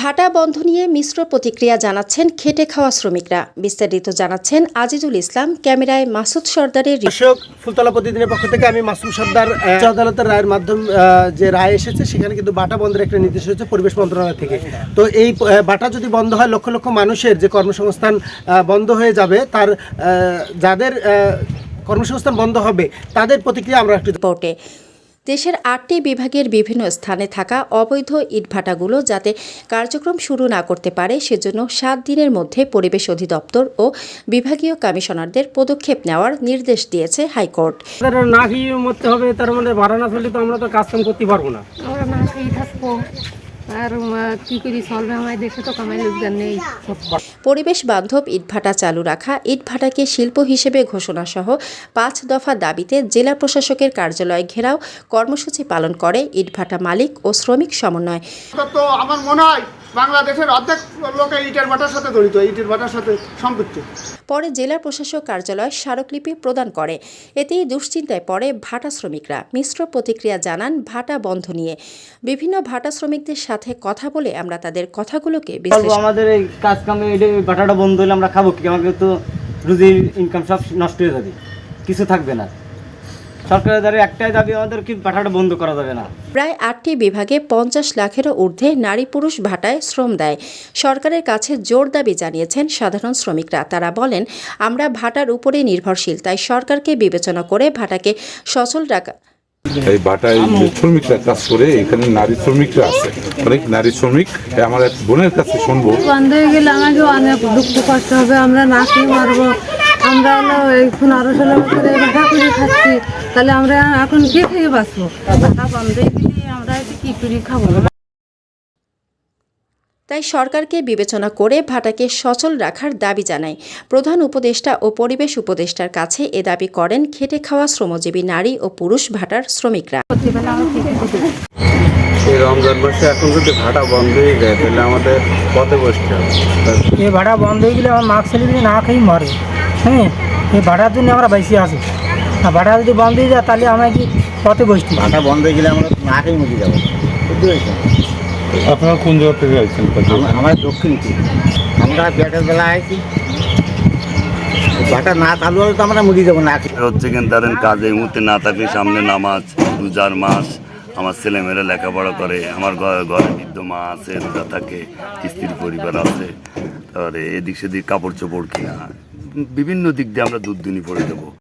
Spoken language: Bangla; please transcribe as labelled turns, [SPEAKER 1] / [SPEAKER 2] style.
[SPEAKER 1] ভাটা বন্ধ নিয়ে মিশ্র প্রতিক্রিয়া জানাচ্ছেন খেটে খাওয়া শ্রমিকরা। বিস্তারিত জানাচ্ছেন আজিজুল ইসলাম ক্যামেরায় মাসুদ সর্দারের।
[SPEAKER 2] দর্শক ফুলতলা প্রতিদিনের পক্ষ থেকে আমি মাসুদ সর্দার উচ্চ আদালতের রায়ের মাধ্যম যে রায় এসেছে সেখানে কিন্তু বাটা বন্ধের একটা নির্দেশ হয়েছে পরিবেশ মন্ত্রণালয় থেকে। তো এই বাটা যদি বন্ধ হয় লক্ষ লক্ষ মানুষের যে কর্মসংস্থান বন্ধ হয়ে যাবে তার যাদের কর্মসংস্থান বন্ধ হবে তাদের প্রতিক্রিয়া আমরা একটু
[SPEAKER 1] রিপোর্টে। দেশের আটটি বিভাগের বিভিন্ন স্থানে থাকা অবৈধ ইটভাটাগুলো যাতে কার্যক্রম শুরু না করতে পারে সেজন্য সাত দিনের মধ্যে পরিবেশ অধিদপ্তর ও বিভাগীয় কমিশনারদের পদক্ষেপ নেওয়ার নির্দেশ দিয়েছে হাইকোর্ট।
[SPEAKER 3] না খেয়ে মরতে হবে তার মানে ভাড়া না চললে তো আমরা তো কাজ করতে পারব না।
[SPEAKER 4] আমরা না খেয়ে থাকব। আর উম, করি চলবে আমার দেশে তো কামাই রোজগার নেই।
[SPEAKER 1] পরিবেশ বান্ধব ইটভাটা চালু রাখা ইটভাটাকে শিল্প হিসেবে ঘোষণা সহ পাঁচ দফা দাবিতে জেলা প্রশাসকের কার্যালয় ঘেরাও কর্মসূচি পালন করে ইটভাটা মালিক ও শ্রমিক সমন্বয়।
[SPEAKER 5] আমার মনে হয় বাংলাদেশের অর্ধেক লোকে ইটের ভাটার সাথে জড়িত ইটের ভাটার সাথে সম্পৃক্ত।
[SPEAKER 1] পরে জেলা প্রশাসক কার্যালয় স্মারকলিপি প্রদান করে। এতেই দুশ্চিন্তায় পড়ে ভাটা শ্রমিকরা। মিশ্র প্রতিক্রিয়া জানান ভাটা বন্ধ নিয়ে। বিভিন্ন ভাটা শ্রমিকদের সাথে কথা বলে আমরা তাদের কথাগুলোকে
[SPEAKER 6] আমাদের এই কাজ কামে বাটাটা বন্ধ হলে আমরা খাব কি? আমাকে তো রুজির ইনকাম সব নষ্ট হয়ে যাবে। কিছু থাকবে না। সরকারের দ্বারা একটাই দাবি আমাদের কি বাটাটা বন্ধ করা যাবে না?
[SPEAKER 1] প্রায় আটটি বিভাগে পঞ্চাশ লাখেরও ঊর্ধ্বে নারী পুরুষ ভাটায় শ্রম দেয়। সরকারের কাছে জোর দাবি জানিয়েছেন সাধারণ শ্রমিকরা। তারা বলেন আমরা ভাটার উপরে নির্ভরশীল তাই সরকারকে বিবেচনা করে ভাটাকে সচল রাখা
[SPEAKER 7] এই বাটায় যে শ্রমিকরা কাজ করে এখানে নারী শ্রমিকরা আছে। অনেক নারী শ্রমিক আমার এক বোনের কাছে শুনব।
[SPEAKER 4] বন্ধ হয়ে গেলে আমাকে অনেক দুঃখ কষ্ট হবে আমরা না খেয়ে মারবো। আমরা হলো এই পনেরো ষোলো বছরে ভাষা করে খাচ্ছি তাহলে আমরা এখন কি খেয়ে বাঁচবো? ভাষা বন্ধ হয়ে গেলে আমরা কি করে খাব?
[SPEAKER 1] তাই সরকারকে বিবেচনা করে ভাটাকে সচল রাখার দাবি জানায়। প্রধান উপদেষ্টা ও পরিবেশ উপদেষ্টার কাছে এ দাবি করেন খেটে খাওয়া শ্রমজীবী নারী ও পুরুষ ভাটার শ্রমিকরা।
[SPEAKER 8] এই রমজান মাসে এখন যদি ভাড়া বন্ধ হয়ে যায় তাহলে আমাদের পথে বসতে হবে।
[SPEAKER 3] এই ভাড়া বন্ধ হয়ে গেলে আমার ছেলে না খেয়ে মরে হ্যাঁ এই ভাড়ার জন্য আমরা বেশি আসি আর ভাড়া যদি বন্ধ হয়ে যায় তাহলে আমরা কি পথে বসতে
[SPEAKER 6] ভাড়া বন্ধ হয়ে গেলে আমরা না খেয়ে মুখে যাব। বুঝতে পেরেছেন?
[SPEAKER 7] আপনারা কোন জায়গা থেকে আইছেন?
[SPEAKER 6] আমার দক্ষিণ দিক আমরা পেটের বেলা আইছি। বাটা না চালু হলে তো আমরা মুড়ি যাব না।
[SPEAKER 9] হচ্ছে কিন্তু ধরেন কাজে মুহূর্তে না থাকলে সামনে নামাজ রোজার মাস। আমার ছেলেমেয়েরা লেখাপড়া করে আমার ঘরে বৃদ্ধ মা আছে রোজা থাকে স্ত্রীর পরিবার আছে। তারপরে এদিক সেদিক কাপড় চোপড় কিনা। বিভিন্ন দিক দিয়ে আমরা দুধ দিনই পড়ে দেবো।